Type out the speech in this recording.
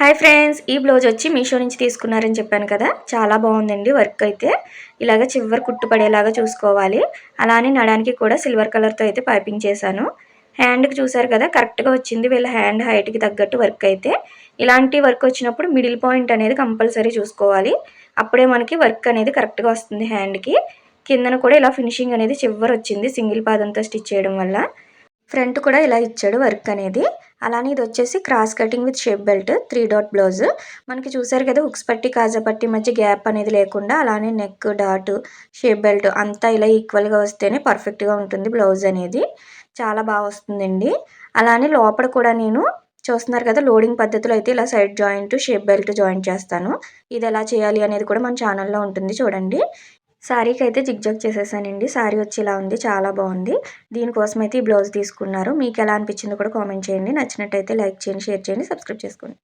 Hi friends ఈ blouse వచ్చి మీషో నుంచి తీసుకున్నారని చెప్పాను కదా. చాలా బాగుందండి వర్క్ అయితే. ఇలాగ చివరి కుట్టు పడేలాగా చూసుకోవాలి. అలానే నడానికి కూడా సిల్వర్ కలర్తో అయితే పైపింగ్ చేశాను. హ్యాండ్కి చూసారు కదా కరెక్ట్గా వచ్చింది వీళ్ళ హ్యాండ్ హైట్కి తగ్గట్టు వర్క్ అయితే. ఇలాంటి వర్క్ వచ్చినప్పుడు మిడిల్ పాయింట్ అనేది కంపల్సరీ చూసుకోవాలి. అప్పుడే మనకి వర్క్ అనేది కరెక్ట్గా వస్తుంది హ్యాండ్కి కిందన కూడా ఇలా ఫినిషింగ్ అనేది చివరి వచ్చింది సింగిల్ పాదంతో స్టిచ్ చేయడం వల్ల. ఫ్రంట్ కూడా ఇలా ఇచ్చాడు వర్క్ అనేది. అలానే ఇది వచ్చేసి cross cutting with shape belt three dot blouse. మనకి చూసారు కదా హుక్స్ పట్టి కాజా పట్టి మధ్య గ్యాప్ అనేది లేకుండా అలానే నెక్ డాట్ షేప్ బెల్ట్ అంతా ఇలా ఈక్వల్గా వస్తేనే పర్ఫెక్ట్గా ఉంటుంది బ్లౌజ్ అనేది. చాలా బాగా వస్తుందండి. అలానే లోపల కూడా నేను చూస్తున్నారు కదా లోడింగ్ పద్ధతిలో అయితే ఇలా side joint shape belt joint చేస్తాను. ఇది ఎలా చేయాలి అనేది కూడా మన ఛానల్లో ఉంటుంది చూడండి. శారీకి అయితే జిగ్జాగ్ చేసేసానండి. శారీ వచ్చి ఇలా ఉంది చాలా బాగుంది. దీనికోసం అయితే ఈ బ్లౌజ్ తీసుకున్నారు. మీకు ఎలా అనిపించిందో కూడా కామెంట్ చేయండి. నచ్చినట్టయితే లైక్ చేయండి షేర్ చేయండి సబ్స్క్రైబ్ చేసుకోండి.